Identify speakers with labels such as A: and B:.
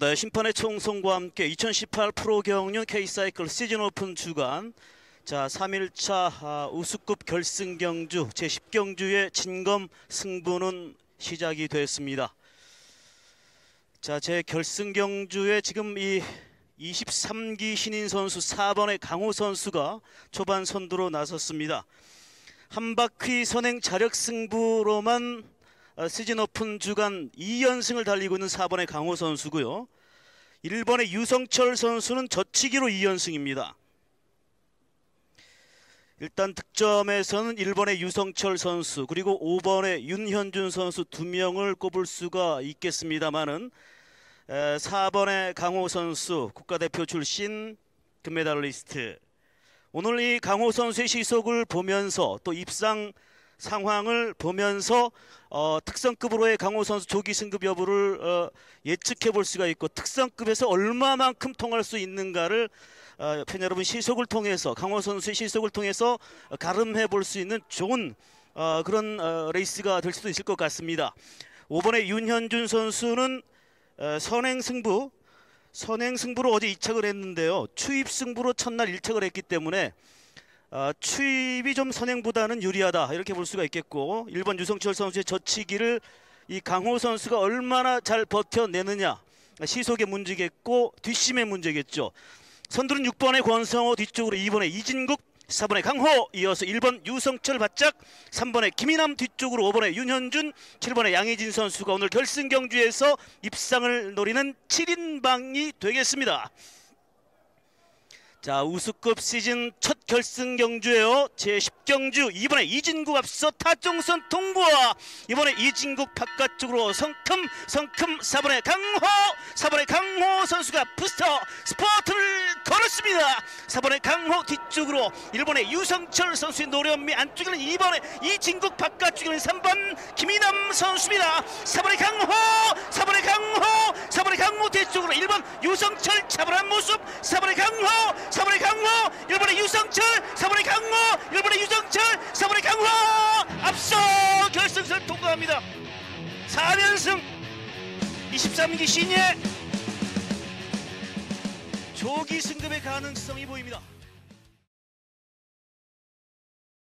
A: 네, 심판의 총성과 함께 2018 프로 경륜 K사이클 시즌 오픈 주간 자 3일차 아, 우수급 결승 경주 제10경주의 진검 승부는 시작이 됐습니다. 자, 제 결승 경주에 지금 이 23기 신인 선수 4번의 강호 선수가 초반 선두로 나섰습니다. 한 바퀴 선행 자력 승부로만 어, 시즌 오픈 주간 2연승을 달리고 있는 4번의 강호 선수고요. 1번의 유성철 선수는 저치기로 2연승입니다. 일단 득점에서는 1번의 유성철 선수 그리고 5번의 윤현준 선수 두 명을 꼽을 수가 있겠습니다만은 4번의 강호 선수 국가대표 출신 금메달리스트 오늘 이 강호 선수의 시속을 보면서 또 입상 상황을 보면서 어, 특성급으로의 강호 선수 조기 승급 여부를 어, 예측해 볼 수가 있고 특성급에서 얼마만큼 통할 수 있는가를 어, 팬 여러분 시속을 통해서 강호 선수의 시속을 통해서 가름해 볼 수 있는 좋은 어, 그런 어, 레이스가 될 수도 있을 것 같습니다. 5번의 윤현준 선수는 어, 선행 승부 선행 승부로 어제 2착을 했는데요. 추입 승부로 첫날 1착을 했기 때문에 어, 추입이 좀 선행보다는 유리하다 이렇게 볼 수가 있겠고 1번 유성철 선수의 저치기를 이 강호 선수가 얼마나 잘 버텨내느냐 시속의 문제겠고 뒷심의 문제겠죠. 선두는 6번의 권성호 뒤쪽으로 2번의 이진국 4번의 강호 이어서 1번 유성철 바짝 3번의 김인남 뒤쪽으로 5번의 윤현준 7번의 양희진 선수가 오늘 결승 경주에서 입상을 노리는 7인방이 되겠습니다. 자 우수급 시즌 첫 결승 경주예요. 제10경주 이번에 이진국 앞서 타종선 통보와 이번에 이진국 바깥쪽으로 성큼 성큼 4번의 강호 4번의 강호 선수가 부스터 스포트를 걸었습니다. 4번의 강호 뒤쪽으로 일본의 유성철 선수의 노련미 안쪽에는 2번의 이진국 바깥쪽에는 3번 김인남 선수입니다. 4번의 강호 4번의 강호 4번의 강호 뒤쪽으로 1번 유성철 차분한 모습. 4번의 강호 4번의 강호. 1번의 유성철 4번의 강호. 1번의 유성철 4번의 강호. 앞서 결승선 통과합니다. 4연승. 23기 신예. 조기 승급의 가능성이 보입니다